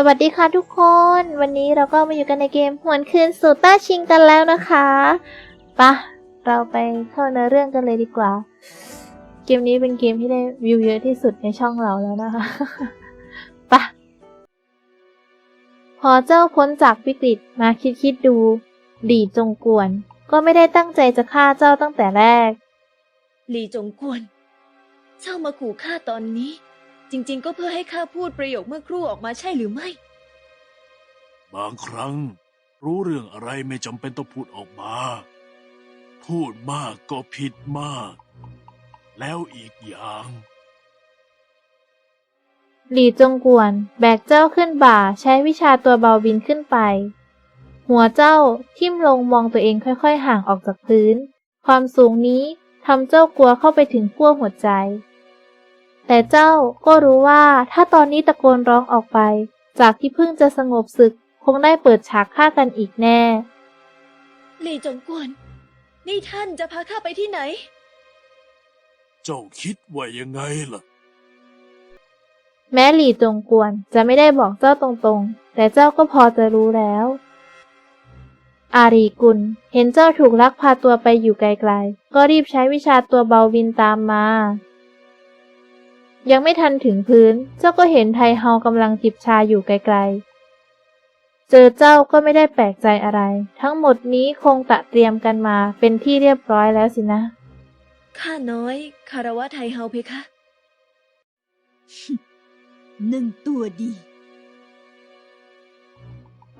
สวัสดีค่ะทุกคน วันนี้เราก็มาอยู่กันในเกมหวนคืนสู่ต้าชิงกันแล้วนะคะปะเราไปเข้าเนื้อเรื่องกันเลยดีกว่า เกมนี้เป็นเกมที่ได้วิวเยอะที่สุดในช่องเราแล้วนะคะปะพอเจ้าพ้นจากวิกฤตมาคิดคิดดู ดีจงกวน ก็ไม่ได้ตั้งใจจะฆ่าเจ้าตั้งแต่แรก หลีจงกวน เจ้ามาขู่ข้าตอนนี้ จริง ๆ ก็เพื่อให้ข้าพูดประโยคเมื่อครู่ออกมาใช่หรือไม่ บางครั้ง รู้เรื่องอะไรไม่จำเป็นต้องพูดออกมา พูดมากก็ผิดมาก แล้วอีกอย่าง หลีจงกวน แบกเจ้าขึ้นบ่าใช้วิชาตัวเบาบินขึ้นไป หัวเจ้าทิ่มลงมองตัวเองค่อยๆ ห่างออกจากพื้น ความสูงนี้ทำเจ้ากลัวเข้าไปถึงขั้วหัวใจ แต่เจ้าก็รู้ว่าถ้าตอนนี้ตะโกนร้องออกไป จากที่เพิ่งจะสงบศึก คงได้เปิดฉากฆ่ากันอีกแน่ หลีจงกวน นี่ท่านจะพาข้าไปที่ไหน เจ้าคิดว่ายังไงล่ะ แม้หลี่จงกวนจะไม่ได้บอกเจ้าตรงๆ แต่เจ้าก็พอจะรู้แล้ว อารีกุลเห็นเจ้าถูกลักพาตัวไปอยู่ไกลๆ ก็รีบใช้วิชาตัวเบาบินตามมา ยังไม่ทันถึงพื้น เจ้าก็เห็นไทเฮากำลังจิบชาอยู่ไกลๆ เจอเจ้าก็ไม่ได้แปลกใจอะไร ทั้งหมดนี้คงตะเตรียมกันมาเป็นที่เรียบร้อยแล้วสินะ ข้าน้อยคารวะไทยเฮาเพคะหนึ่งตัวดี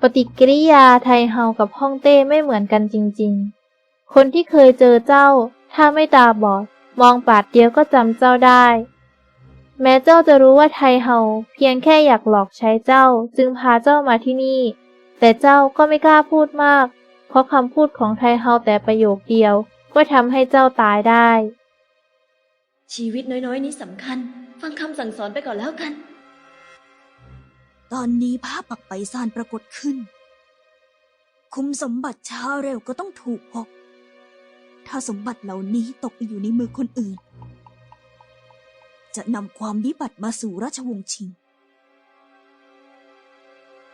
ปฏิกิริยาไทเฮากับฮ่องเต้ไม่เหมือนกันจริงๆ คนที่เคยเจอเจ้า ถ้าไม่ตาบอด มองปาดเดียวก็จำเจ้าได้ แม้เจ้าจะรู้ว่าไทเฮาเพียงแค่อยากหลอกใช้เจ้าจึงพาเจ้ามาที่นี่ แต่เจ้าก็ไม่กล้าพูดมาก เพราะคำพูดของไทเฮาแต่ประโยคเดียว ก็ทำให้เจ้าตายได้ ชีวิตน้อยๆ นี้สำคัญ ฟังคำสั่งสอนไปก่อนแล้วกัน ตอนนี้ภาพปักไปซานปรากฏขึ้น คุมสมบัติช้าเร็วก็ต้องถูกพบถ้าสมบัติเหล่านี้ตกไปอยู่ในมือคนอื่น จะนำความวิบัติมาสู่ราชวงศ์ชิง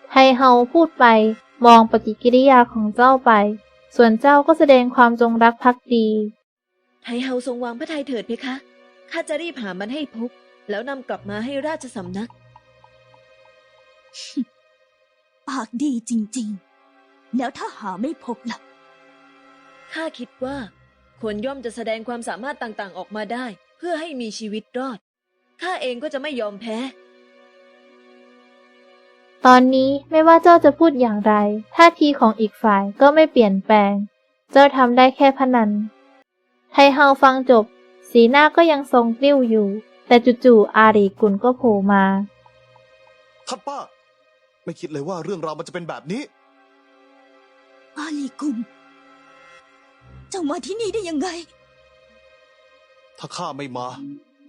ไทเฮาพูดไปมองปฏิกิริยาของเจ้าไป ส่วนเจ้าก็แสดงความจงรักภักดี ไทยเฮาทรงวางพระทัยเถิดเพคะ ข้าจะรีบหามันให้พบ แล้วนำกลับมาให้ราชสำนัก ปากดีจริงๆ แล้วถ้าหาไม่พบล่ะ ข้าคิดว่า คนย่อมจะแสดงความสามารถต่างๆ ออกมาได้ เพื่อให้มีชีวิตรอด ข้าเองก็จะไม่ยอมแพ้ ตอนนี้ไม่ว่าเจ้าจะพูดอย่างไร ท่าทีของอีกฝ่ายก็ไม่เปลี่ยนแปลง เจ้าทำได้แค่พนัน ไทเฮาฟังจบ สีหน้าก็ยังทรงกลิ้วอยู่ แต่จู่ๆอารีกุลก็โผล่มา ท่านป้า ไม่คิดเลยว่าเรื่องราวมันจะเป็นแบบนี้ อาลีกุลเจ้ามาที่นี่ได้ยังไง ถ้าข้าไม่มา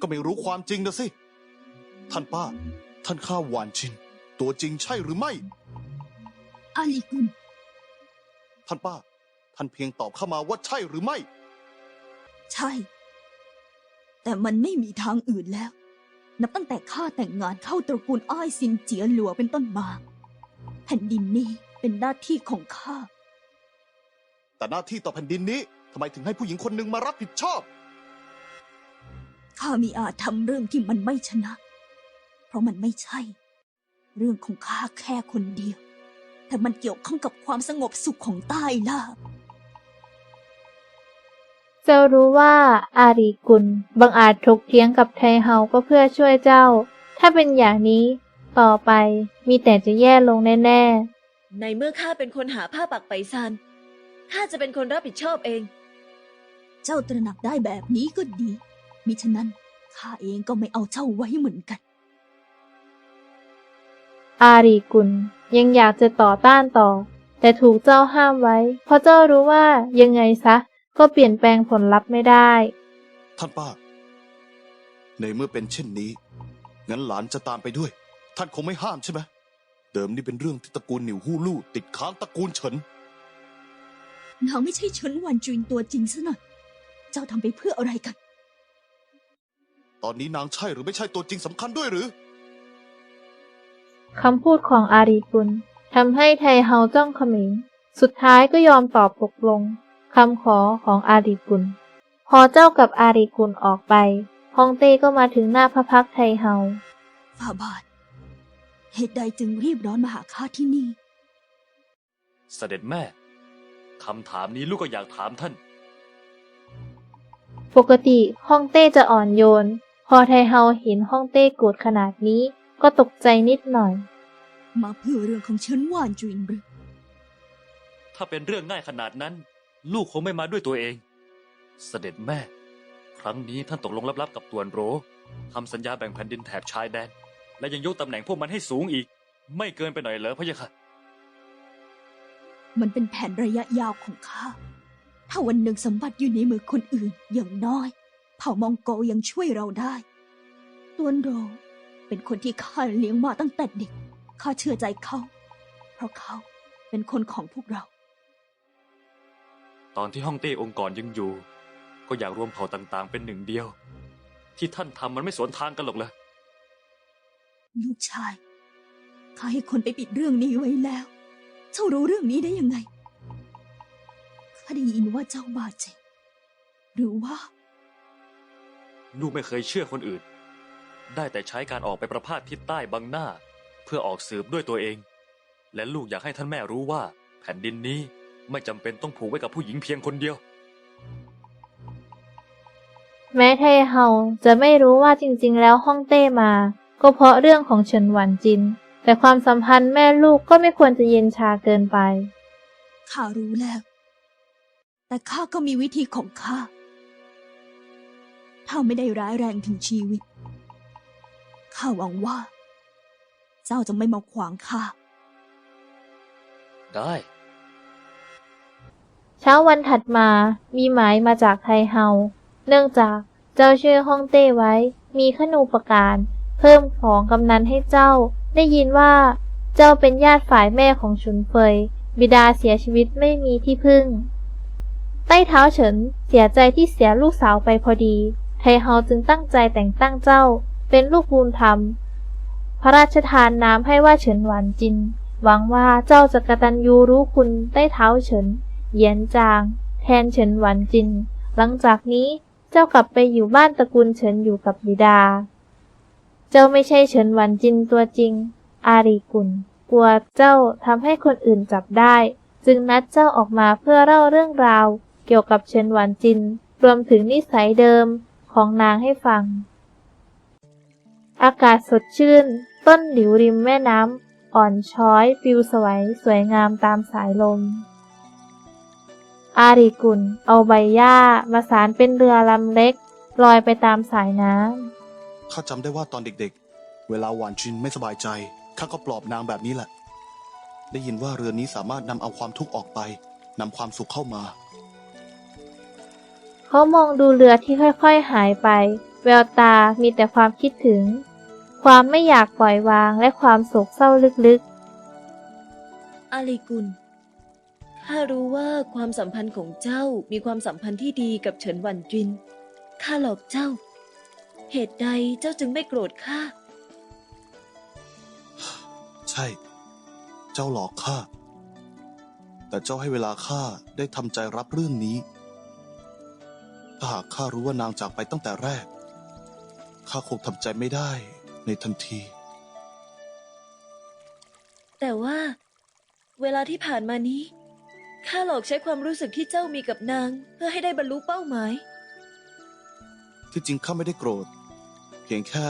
ก็ไม่รู้ความจริงนะสิ ท่านป้า ท่านข้าหวานชิน ตัวจริงใช่หรือไม่ อาลีกุลท่านป้า ท่านเพียงตอบเข้ามาว่าใช่หรือไม่ ใช่ แต่มันไม่มีทางอื่นแล้ว นับตั้งแต่ข้าแต่งงานเข้าตระกูลอ้ายซินเจียหลัวเป็นต้นมา แผ่นดินนี้เป็นหน้าที่ของข้า แต่หน้าที่ต่อแผ่นดินนี้ทำไมถึงให้ผู้หญิงคนหนึ่งมารับผิดชอบ ข้ามีอาจทำเรื่องที่มันไม่ชนะ เพราะมันไม่ใช่ เรื่องของข้าแค่คนเดียว แต่มันเกี่ยวข้องกับความสงบสุขของใต้ล่าเจ้ารู้ว่าอารีกุลบังอาจถกเถียงกับไทเฮาก็เพื่อช่วยเจ้า ถ้าเป็นอย่างนี้ ต่อไปมีแต่จะแย่ลงแน่ในเมื่อข้าเป็นคนหาผ้าปักไปซานข้าจะเป็นคนรับผิดชอบเอง เจ้าตระหนักได้แบบนี้ก็ดี มิฉะนั้นข้าเองก็ไม่เอาเจ้าไว้เหมือนกันๆอารีกุลยังอยากจะต่อต้านต่อ แต่ถูกเจ้าห้ามไว้ เพราะเจ้ารู้ว่ายังไงซะ ก็เปลี่ยนแปลงผลลัพธ์ไม่ได้ ท่านป้า ในเมื่อเป็นเช่นนี้ งั้นหลานจะตามไปด้วย ท่านคงไม่ห้ามใช่ไหมเดิมนี่เป็นเรื่องที่ตระกูลหนิวฮู่ลู่ติดค้างตระกูลเฉินนางไม่ใช่เฉินหวันจุนตัวจริงซะหน่อย เจ้าทำไปเพื่ออะไรกัน ตอนนี้นางใช่หรือไม่ใช่ตัวจริงสำคัญด้วยหรือ คำพูดของอารีกุลทำให้ไทเฮาจ้องเขมิง สุดท้ายก็ยอมตอบตกลงคำขอของอารีกุล พอเจ้ากับอารีกุลออกไปฮองเต้ก็มาถึงหน้าพระพักตร์ไทเฮา ฝ่าบาท เหตุใดจึงรีบร้อนมาหาข้าที่นี่ เสด็จแม่ คำถามนี้ลูกก็อยากถามท่าน ปกติฮ่องเต้จะอ่อนโยน พอไทเฮาเห็นฮ่องเต้โกรธขนาดนี้ก็ตกใจนิดหน่อย มาเพื่อเรื่องของเฉินหว่านจุนหรือถ้าเป็นเรื่องง่ายขนาดนั้น ลูกคงไม่มาด้วยตัวเอง เสด็จแม่ ครั้งนี้ท่านตกลงลับๆกับตวนโรทำสัญญาแบ่งแผ่นดินแถบชายแดน และยังยกตำแหน่งพวกมันให้สูงอีก ไม่เกินไปหน่อยเหรอพะยะค่ะ มันเป็นแผนระยะยาวของข้า ถ้าวันหนึ่งสมบัติอยู่ในมือคนอื่นอย่างน้อย เผ่ามองโกยังช่วยเราได้ตวนโรเป็นคนที่ข้าเลี้ยงมาตั้งแต่เด็ก ข้าเชื่อใจเขา เพราะเขาเป็นคนของพวกเรา ตอนที่ฮ่องเต้องค์กรยังอยู่ ก็อยากรวมเผ่าต่างๆ เป็นหนึ่งเดียว ที่ท่านทำมันไม่สวนทางกันหรอกเลยลูกชาย ข้าให้คนไปปิดเรื่องนี้ไว้แล้ว เจ้ารู้เรื่องนี้ได้ยังไง ข้าได้ยินว่าเจ้าบาดเจ็บหรือว่า ลูกไม่เคยเชื่อคนอื่น ได้แต่ใช้การออกไปประพาสทิศใต้บังหน้า เพื่อออกสืบด้วยตัวเอง และลูกอยากให้ท่านแม่รู้ว่า แผ่นดินนี้ไม่จำเป็นต้องผูกไว้กับผู้หญิงเพียงคนเดียว แม้ไทเฮาจะไม่รู้ว่าจริงๆ แล้วฮ่องเต้มา ก็เพราะเรื่องของเฉินหวันจิน แต่ความสัมพันธ์แม่ลูกก็ไม่ควรจะเย็นชาเกินไป ข้ารู้แล้ว แต่ข้าก็มีวิธีของข้า ถ้าไม่ได้ร้ายแรงถึงชีวิต ข้าหวังว่า เจ้าจะไม่มาขวางข้า ได้ เช้าวันถัดมามีหมายมาจากไทเฮา เนื่องจากเจ้าช่วยฮ่องเต้ไว้ มีขนูประการ เพิ่มของกำนันให้เจ้า ได้ยินว่า เจ้าเป็นญาติฝ่ายแม่ของฉุนเฟย บิดาเสียชีวิตไม่มีที่พึ่ง ใต้เท้าเฉินเสียใจที่เสียลูกสาวไปพอดี ไทเฮาจึงตั้งใจแต่งตั้งเจ้า เป็นลูกบุญธรรม พระราชทานนามให้ว่าเฉินหวานจิน หวังว่าเจ้าจะกตัญญูรู้คุณใต้เท้าเฉิน เหยียนจาง แทนเฉินหวันจิน หลังจากนี้เจ้ากลับไปอยู่บ้านตระกูลเฉินอยู่กับบิดา เจ้าไม่ใช่เฉินหวันจินตัวจริง อารีกุลกลัวเจ้าทำให้คนอื่นจับได้ จึงนัดเจ้าออกมาเพื่อเล่าเรื่องราว เกี่ยวกับเฉินหวันจิน รวมถึงนิสัยเดิม ของนางให้ฟัง อากาศสดชื่น ต้นหลิวริมแม่น้ำอ่อนช้อยปลิวสวยสวยงามตามสายลม อารีกุลเอาใบหญ้ามาสารเป็นเรือลำเล็ก ลอยไปตามสายน้ำข้าจำได้ว่าตอนเด็กๆ เวลาหวานจินไม่สบายใจข้าก็ปลอบนางแบบนี้แหละ ได้ยินว่าเรือนี้สามารถนำเอาความทุกข์ออกไปนำความสุขเข้ามา เขามองดูเรือที่ค่อยๆหายไป แววตามีแต่ความคิดถึง ความไม่อยากปล่อยวางและความโศกเศร้าลึกอาลีกุลข้ารู้ว่าความสัมพันธ์ของเจ้ามีความสัมพันธ์ที่ดีกับเฉินหวันจิน ข้าหลอกเจ้า เหตุใดเจ้าจึงไม่โกรธข้า ใช่ เจ้าหลอกข้า แต่เจ้าให้เวลาข้าได้ทำใจรับเรื่องนี้ ถ้าหากข้ารู้ว่านางจากไปตั้งแต่แรก ข้าคงทำใจไม่ได้ในทันที แต่ว่า เวลาที่ผ่านมานี้ ข้าหลอกใช้ความรู้สึกที่เจ้ามีกับนาง เพื่อให้ได้บรรลุเป้าหมาย ที่จริงข้าไม่ได้โกรธ เพียงแค่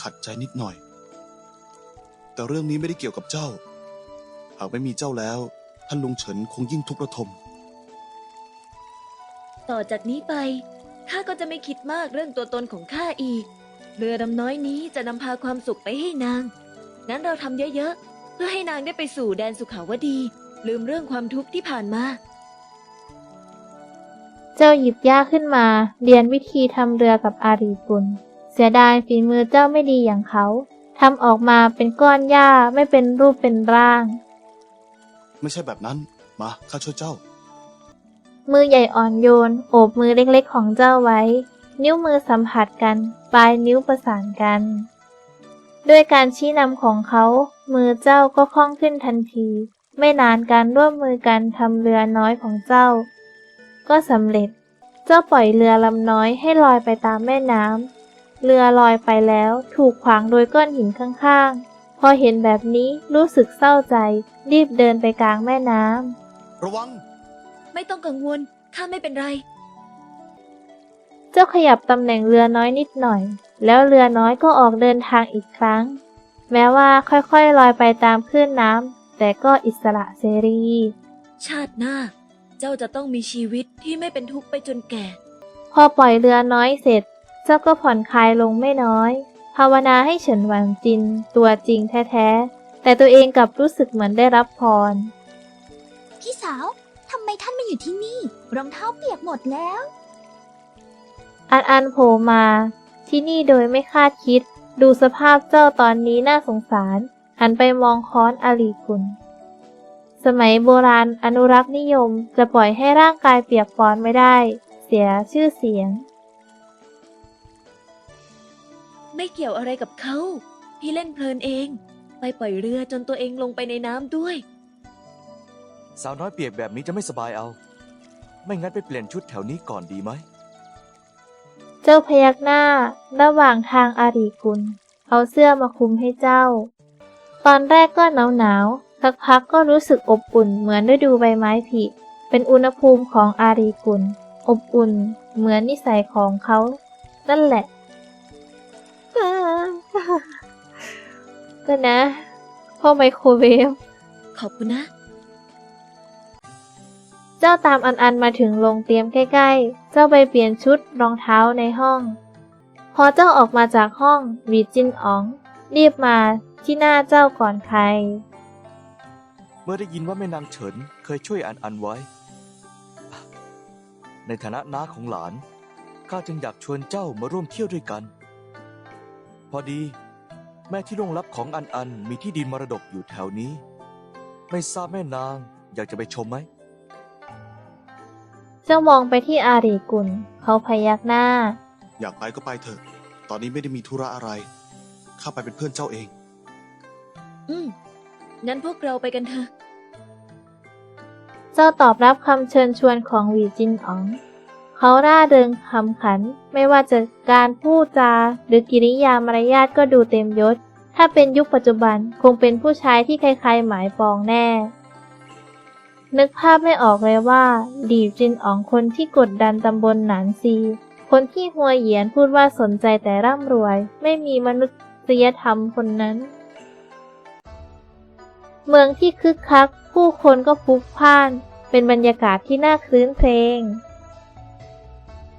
ขัดใจนิดหน่อย แต่เรื่องนี้ไม่ได้เกี่ยวกับเจ้า หากไม่มีเจ้าแล้ว ท่านลุงเฉินคงยิ่งทุกข์ระทม ต่อจากนี้ไปข้าก็จะไม่คิดมากเรื่องตัวตนของข้าอีก เรือดำน้อยนี้จะนำพาความสุขไปให้นาง งั้นเราทำเยอะๆ เพื่อให้นางได้ไปสู่แดนสุขาวดี ลืมเรื่องความทุกข์ที่ผ่านมาๆเจ้าหยิบหญ้าขึ้นมา เรียนวิธีทำเรือกับอารีกุล เสียดายฝีมือเจ้าไม่ดีอย่างเขาทำออกมาเป็นก้อนหญ้าไม่เป็นรูปเป็นร่าง ไม่ใช่แบบนั้น มา ข้าช่วยเจ้า มือใหญ่อ่อนโยน โอบมือเล็กๆของเจ้าไว้ นิ้วมือสัมผัสกัน ปลายนิ้วประสานกัน ด้วยการชี้นำของเขา มือเจ้าก็คล่องขึ้นทันที ไม่นานการร่วมมือกันทำเรือน้อยของเจ้า ก็สำเร็จ เจ้าปล่อยเรือลำน้อยให้ลอยไปตามแม่น้ำเรือลอยไปแล้วถูกขวางโดยก้อนหินข้างๆ พอเห็นแบบนี้รู้สึกเศร้าใจ รีบเดินไปกลางแม่น้ำระวัง ไม่ต้องกังวล ข้าไม่เป็นไร เจ้าขยับตำแหน่งเรือน้อยนิดหน่อย แล้วเรือน้อยก็ออกเดินทางอีกครั้ง แม้ว่าค่อยๆลอยไปตามคลื่นน้ำแต่ก็อิสระเสรี ชาติหน้า เจ้าจะต้องมีชีวิตที่ไม่เป็นทุกข์ไปจนแก่ พอปล่อยเรือน้อยเสร็จ เจ้าก็ผ่อนคลายลงไม่น้อย ภาวนาให้เฉินหวังจิน ตัวจริงแท้ๆแต่ตัวเองกลับรู้สึกเหมือนได้รับพร พี่สาว ทำไมท่านมาอยู่ที่นี่ รองเท้าเปียกหมดแล้ว อันอันโผล่มา ที่นี่โดยไม่คาดคิด ดูสภาพเจ้าตอนนี้น่าสงสาร หันไปมองค้อนอาลีกุลสมัยโบราณอนุรักษ์นิยมจะปล่อยให้ร่างกายเปียกปอนไม่ได้ เสียชื่อเสียง ไม่เกี่ยวอะไรกับเขา พี่เล่นเพลินเอง ไปปล่อยเรือจนตัวเองลงไปในน้ำด้วย สาวน้อยเปียกแบบนี้จะไม่สบายเอา ไม่งั้นไปเปลี่ยนชุดแถวนี้ก่อนดีไหม เจ้าพยักหน้า ระหว่างทางอารีกุล เอาเสื้อมาคลุมให้เจ้า ตอนแรกก็หนาวหนาวๆสักพักก็รู้สึกอบอุ่นเหมือนได้ดูใบไม้ผลิเป็นอุณหภูมิของอารีกุล อบอุ่นเหมือนนิสัยของเขา นั่นแหละ ก็นะพ่อไมโครเวฟ ขอบคุณนะ เจ้าตามอันอันมาถึงโรงเตรียมใกล้ๆ เจ้าไปเปลี่ยนชุดรองเท้าในห้อง พอเจ้าออกมาจากห้องวีจินอ๋อง รีบมาที่หน้าเจ้าก่อนใคร เมื่อได้ยินว่าแม่นางเฉินเคยช่วยอันอันไว้ ในฐานะน้าของหลานข้าจึงอยากชวนเจ้ามาร่วมเที่ยวด้วยกัน พอดี แม่ที่ล่วงลับของอันอันมีที่ดินมรดกอยู่แถวนี้ ไม่ทราบแม่นางอยากจะไปชมไหม เจ้ามองไปที่อารีกุล เขาพยักหน้า อยากไปก็ไปเถอะ ตอนนี้ไม่ได้มีธุระอะไร ข้าไปเป็นเพื่อนเจ้าเอง อืมงั้นพวกเราไปกันเถอะ เจ้าตอบรับคำเชิญชวนของหวีจินอ๋อง เขาร่าเริงคำขัน ไม่ว่าจะการพูดจา หรือกิริยามารยาทก็ดูเต็มยศ ถ้าเป็นยุคปัจจุบันคงเป็นผู้ชายที่ใครๆหมายปองแน่ นึกภาพไม่ออกเลยว่า หลีจินอ๋องคนที่กดดันตำบลหนานซี คนที่หัวเหยียนพูดว่าสนใจแต่ร่ำรวย ไม่มีมนุษยธรรมคนนั้น เมืองที่คึกคัก ผู้คนก็พลุกพล่าน เป็นบรรยากาศที่น่าคลื้นเพลง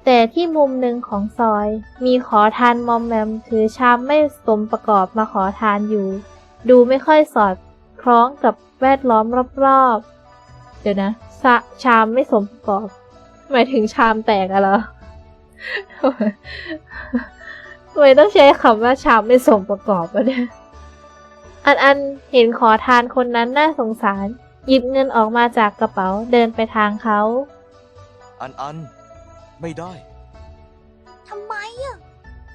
แต่ที่มุมหนึ่งของซอย มีขอทานมอมแมมถือชามไม่สมประกอบมาขอทานอยู่ ดูไม่ค่อยสอดคล้องกับแวดล้อมรอบๆ เดี๋ยวนะชาชามไม่สมประกอบ หมายถึงชามแตกอะเหรอทำไมต้องใช้คำว่าชามไม่สมประกอบอะเนี่ยอันอันเห็นขอทานคนนั้นน่าสงสาร หยิบเงินออกมาจากกระเป๋าเดินไปทางเขา อันอันไม่ได้ ทำไมอะ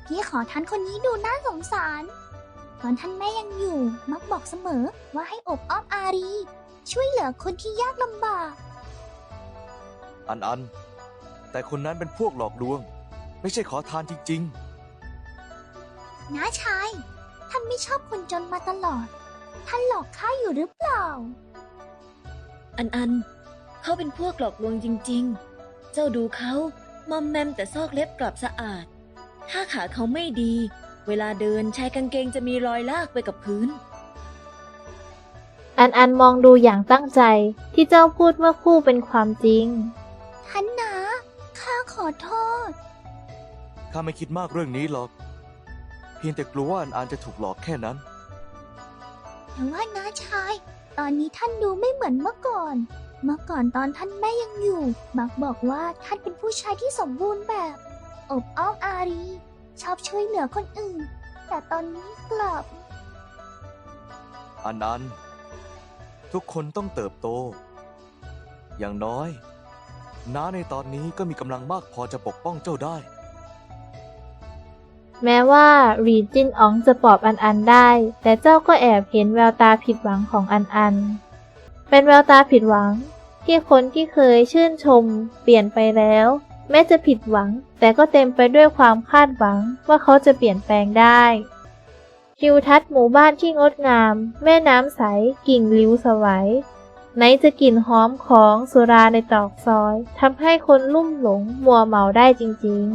พี่ขอทานคนนี้ดูน่าสงสาร ตอนท่านแม่ยังอยู่ มักบอกเสมอว่าให้อบอ้อมอารี ช่วยเหลือคนที่ยากลำบาก อันอัน แต่คนนั้นเป็นพวกหลอกลวง ไม่ใช่ขอทานจริง น้าชาย ท่านไม่ชอบคนจนมาตลอด ท่านหลอกข้าอยู่หรือเปล่า อันอัน เขาเป็นพวกหลอกลวงจริง ๆ เจ้าดูเขามอมแมมแต่ซอกเล็บกลับสะอาด ถ้าขาเขาไม่ดี เวลาเดินชายกางเกงจะมีรอยลากไปกับพื้น อันอันมองดูอย่างตั้งใจที่เจ้าพูดเมื่อครู่เป็นความจริง ท่านนาข้าขอโทษๆข้าไม่คิดมากเรื่องนี้หรอก เพียงแต่กลัวว่าอันอันจะถูกหลอกแค่นั้น แต่ว่าน้าชาย ตอนนี้ท่านดูไม่เหมือนเมื่อก่อน เมื่อก่อนตอนท่านแม่ยังอยู่ มักบอกว่าท่านเป็นผู้ชายที่สมบูรณ์แบบ อบอ้อมอารี ชอบช่วยเหลือคนอื่น แต่ตอนนี้กลับ อันอัน ทุกคนต้องเติบโต อย่างน้อยน้าในตอนนี้ก็มีกำลังมากพอจะปกป้องเจ้าได้ แม้ว่าหลีจินอ๋องจะปลอบอันอันได้ แต่เจ้าก็แอบเห็นแววตาผิดหวังของอันอัน เป็นแววตาผิดหวัง ที่คนที่เคยชื่นชม เปลี่ยนไปแล้ว แม้จะผิดหวัง แต่ก็เต็มไปด้วยความคาดหวังว่าเขาจะเปลี่ยนแปลงได้ ทิวทัศน์หมู่บ้านที่งดงาม แม่น้ำใส กิ่งลิ้วสวัยไหนจะกลิ่นหอมของสุราในตรอกซอยทำให้คนลุ่มหลงมัวเมาได้จริง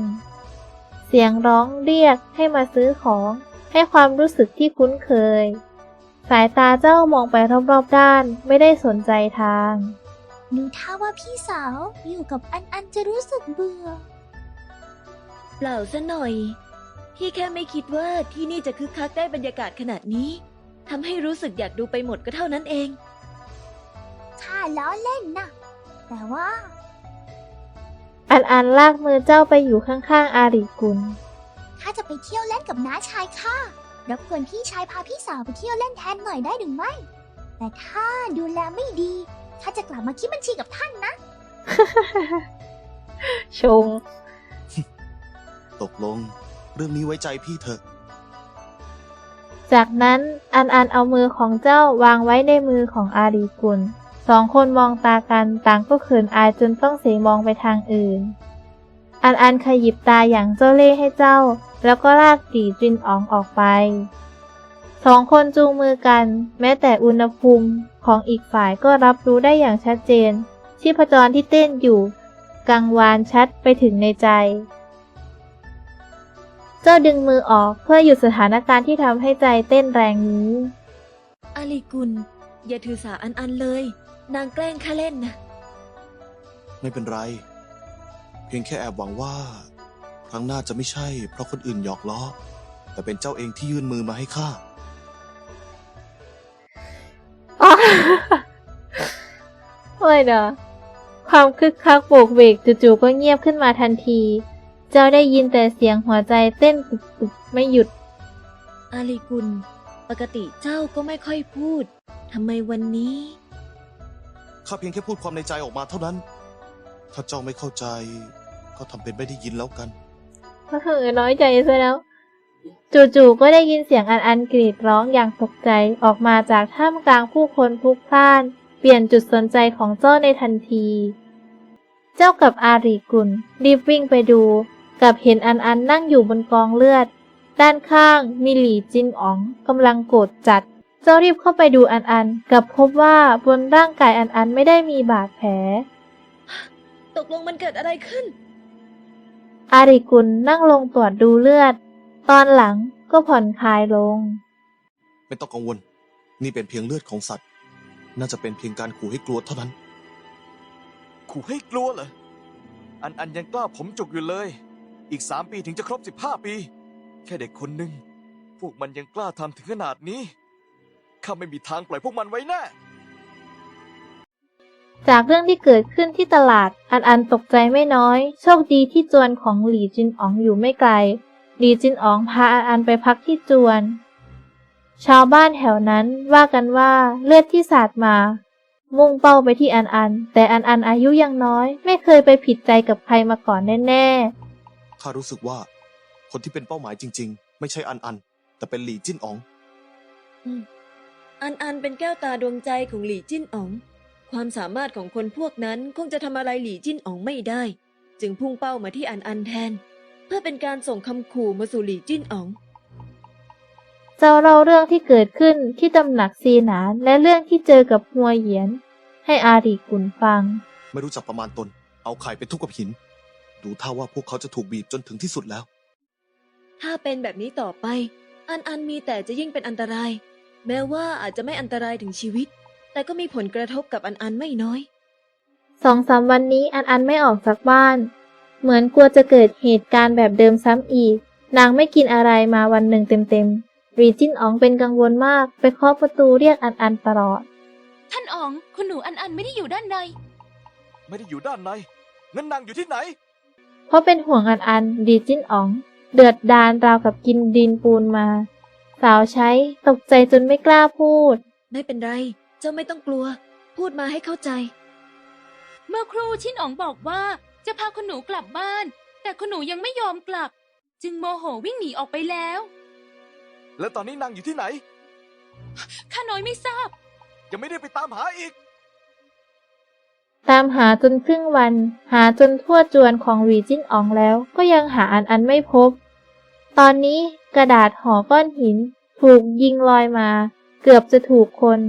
ๆ เสียงร้องเรียกให้มาซื้อของ ให้ความรู้สึกที่คุ้นเคย สายตาเจ้ามองไปรอบๆด้านไม่ได้สนใจทางหนูท้าว่าพี่สาวอยู่กับอันอันจะรู้สึกเบื่อ เปล่าซะหน่อย พี่แค่ไม่คิดว่าที่นี่จะคึกคักได้บรรยากาศขนาดนี้ทำให้รู้สึกอยากดูไปหมดก็เท่านั้นเอง ข้าล้อเล่นนะแต่ว่า อันอันลากมือเจ้าไปอยู่ข้างๆอาริกุล ข้าจะไปเที่ยวเล่นกับน้าชายข้ารบกวนพี่ชายพาพี่สาวไปเที่ยวเล่นแทนหน่อยได้หรือไม่ แต่ถ้าดูแลไม่ดีข้าจะกลับมาคิดบัญชีกับท่านนะ ชง ตกลง เรื่องนี้ไว้ใจพี่เถอะ จากนั้นอันอันเอามือของเจ้าวางไว้ในมือของอารีกุลสองคนมองตากันต่างก็เขินอายจนต้องเสยมองไปทางอื่น อันอันขยิบตาอย่างเจ้าเล่ห์ให้เจ้า แล้วก็ลากตีจินอ๋องออกไปสองคนจูงมือกัน แม้แต่อุณหภูมิของอีกฝ่ายก็รับรู้ได้อย่างชัดเจนชีพจรที่เต้นอยู่ กังวานชัดไปถึงในใจ เจ้าดึงมือออกเพื่อหยุดสถานการณ์ที่ทำให้ใจเต้นแรงนี้ อาลีกุล อย่าถือสาอันอันเลย นางแกล้งข้าเล่นนะ ไม่เป็นไร เพียงแค่แอบหวังว่า ครั้งหน้าจะไม่ใช่เพราะคนอื่นหยอกล้อ แต่เป็นเจ้าเองที่ยื่นมือมาให้ข้า อ๋อโอ้ยเนอะความคึกคักโบกเวกจู่ๆก็เงียบขึ้นมาทันที เจ้าได้ยินแต่เสียงหัวใจเต้นปุบๆไม่หยุด อาลีกุล ปกติเจ้าก็ไม่ค่อยพูด ทำไมวันนี้ ข้าเพียงแค่พูดความในใจออกมาเท่านั้น ถ้าเจ้าไม่เข้าใจ ก็ทำเป็นไม่ได้ยินแล้วกันก็คือน้อยใจซะแล้ว จู่ๆก็ได้ยินเสียงอันอันกรีดร้องอย่างตกใจออกมาจากท่ามกลางผู้คนพลุกพล่าน เปลี่ยนจุดสนใจของเจ้าในทันที เจ้ากับอารีกุลรีบวิ่งไปดู กลับเห็นอันอันนั่งอยู่บนกองเลือด ด้านข้างมีหลี่จินอ๋องกำลังโกรธจัด เจ้ารีบเข้าไปดูอันอันกลับพบว่าบนร่างกายอันอันไม่ได้มีบาดแผล ตกลงมันเกิดอะไรขึ้น อาริกุลนั่งลงตรวจดูเลือด ตอนหลังก็ผ่อนคลายลง ไม่ต้องกังวล นี่เป็นเพียงเลือดของสัตว์ น่าจะเป็นเพียงการขู่ให้กลัวเท่านั้น ขู่ให้กลัวเหรอ อันอันยังกล้าผมจุกอยู่เลย อีกสามปีถึงจะครบสิบห้าปี แค่เด็กคนหนึ่ง พวกมันยังกล้าทำถึงขนาดนี้ ข้าไม่มีทางปล่อยพวกมันไว้แน่ จากเรื่องที่เกิดขึ้นที่ตลาด อันอันตกใจไม่น้อย โชคดีที่จวนของหลี่จินอ๋องอยู่ไม่ไกล หลี่จินอ๋องพาอันอันไปพักที่จวน ชาวบ้านแถวนั้นว่ากันว่าเลือดที่สาดมา มุ่งเป้าไปที่อันอัน แต่อันอันอายุยังน้อย ไม่เคยไปผิดใจกับใครมาก่อนแน่ ข้ารู้สึกว่า คนที่เป็นเป้าหมายจริง ๆ ไม่ใช่อันอัน แต่เป็นหลี่จิ้นอ๋องอันอันเป็นแก้วตาดวงใจของหลี่จิ้นอ๋อง ความสามารถของคนพวกนั้นคงจะทำอะไรหลี่จิ้นอ๋องไม่ได้ จึงพุ่งเป้ามาที่อันอันแทน เพื่อเป็นการส่งคำขู่มาสู่หลี่จิ้นอ๋องๆเจ้าเล่าเรื่องที่เกิดขึ้นที่ตำหนักซีหนานและเรื่องที่เจอกับหัวเหยียน ให้อารีกุลฟัง ไม่รู้จักประมาณตน เอาไข่ไปทุบกับหิน ดูท่าว่าพวกเขาจะถูกบีบจนถึงที่สุดแล้ว ถ้าเป็นแบบนี้ต่อไป อันอันมีแต่จะยิ่งเป็นอันตราย แม้ว่าอาจจะไม่อันตรายถึงชีวิต แต่ก็มีผลกระทบกับอันอันไม่น้อยสองสามวันนี้อันอันไม่ออกจากบ้าน เหมือนกลัวจะเกิดเหตุการณ์แบบเดิมซ้ำอีก นางไม่กินอะไรมาวันหนึ่งเต็มๆ รีจินอ๋องเป็นกังวลมาก ไปเคาะประตูเรียกอันอันตลอด ท่านอ๋อง คุณหนูอันอันไม่ได้อยู่ด้านใน ไม่ได้อยู่ด้านในงั้นนางอยู่ที่ไหน เพราะเป็นห่วงอันอันรีจินอ๋อง เดือดดานราวกับกินดินปูนมา สาวใช้ตกใจจนไม่กล้าพูด ไม่เป็นไร เจ้าไม่ต้องกลัว พูดมาให้เข้าใจ เมื่อครูชินอ๋องบอกว่าจะพาคุณหนูกลับบ้าน แต่คุณหนูยังไม่ยอมกลับ จึงโมโหวิ่งหนีออกไปแล้ว แล้วตอนนี้นางอยู่ที่ไหน ข้าน้อยไม่ทราบ ยังไม่ได้ไปตามหาอีก ตามหาจนครึ่งวัน หาจนทั่วจวนของหวีจิ้นอ๋องแล้ว ก็ยังหาอันอันไม่พบ ตอนนี้กระดาษห่อก้อนหิน ถูกยิงลอยมา เกือบจะถูกคน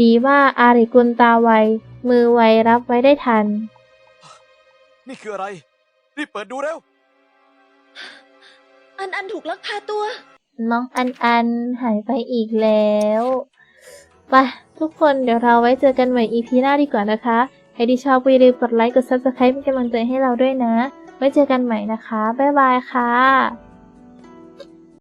ดีว่าอาริกุลตาไว มือไวรับไว้ได้ทัน นี่คืออะไร รีบเปิดดูเร็ว อันอันถูกลักพาตัว น้องอันอันหายไปอีกแล้ว ไปทุกคนเดี๋ยวเราไว้เจอกันใหม่ EP หน้าดีกว่านะคะ ใครที่ชอบก็อย่าลืมกดไลค์ กด Subscribe เป็นกำลังใจให้เราด้วยนะ ไว้เจอกันใหม่นะคะ บ๊ายบายค่ะ